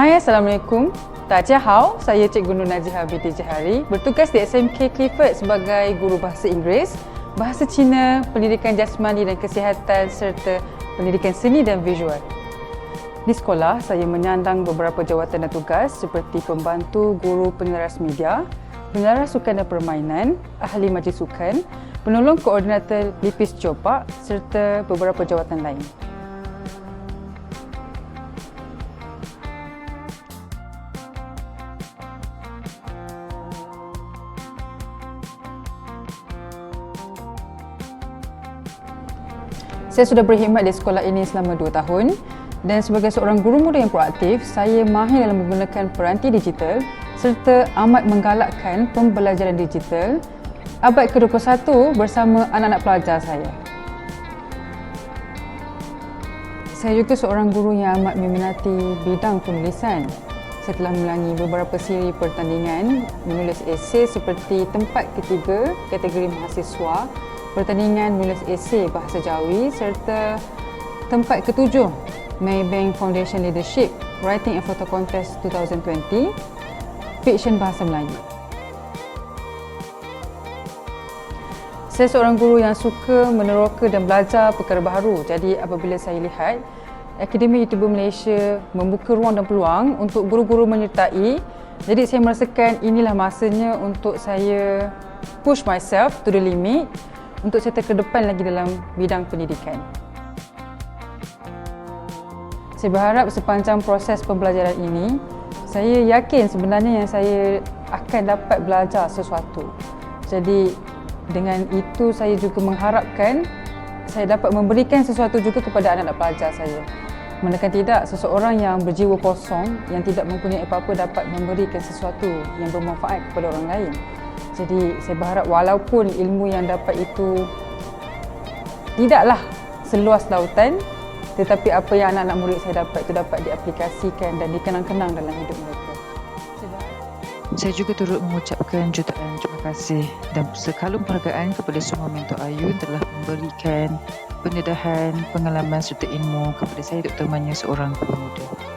Hai, Assalamualaikum. Hao, saya Cikgu Nur Najihah binti Jahari, bertugas di SMK Clifford sebagai guru bahasa Inggeris, bahasa Cina, pendidikan jasmani dan kesihatan serta pendidikan seni dan visual. Di sekolah, saya menyandang beberapa jawatan dan tugas seperti pembantu guru penyelaras media, penyelaras sukan dan permainan, ahli majlis sukan, penolong koordinator Lipis Jopak serta beberapa jawatan lain. Saya sudah berkhidmat di sekolah ini selama 2 tahun dan sebagai seorang guru muda yang proaktif, saya mahir dalam menggunakan peranti digital serta amat menggalakkan pembelajaran digital abad ke-21 bersama anak-anak pelajar saya. Saya juga seorang guru yang amat meminati bidang penulisan. Saya telah melangi beberapa siri pertandingan menulis esei seperti tempat ketiga kategori mahasiswa pertandingan menulis esei bahasa Jawi serta tempat ketujuh Maybank Foundation Leadership Writing and Photo Contest 2020 Fiction Bahasa Melayu. Saya seorang guru yang suka meneroka dan belajar perkara baru. Jadi apabila saya lihat Akademi YouTuber Malaysia membuka ruang dan peluang untuk guru-guru menyertai, jadi saya merasakan inilah masanya untuk saya push myself to the limit untuk serta ke depan lagi dalam bidang pendidikan. Saya berharap sepanjang proses pembelajaran ini, saya yakin sebenarnya yang saya akan dapat belajar sesuatu. Jadi dengan itu saya juga mengharapkan saya dapat memberikan sesuatu juga kepada anak-anak pelajar saya. Menekan tidak, seseorang yang berjiwa kosong, yang tidak mempunyai apa-apa dapat memberikan sesuatu yang bermanfaat kepada orang lain. Jadi saya berharap walaupun ilmu yang dapat itu tidaklah seluas lautan tetapi apa yang anak-anak murid saya dapat itu dapat diaplikasikan dan dikenang-kenang dalam hidup mereka. Saya juga turut mengucapkan jutaan terima kasih dan sekalum penghargaan kepada semua mentor Ayu telah memberikan pendedahan, pengalaman serta ilmu kepada saya terutamanya seorang guru muda.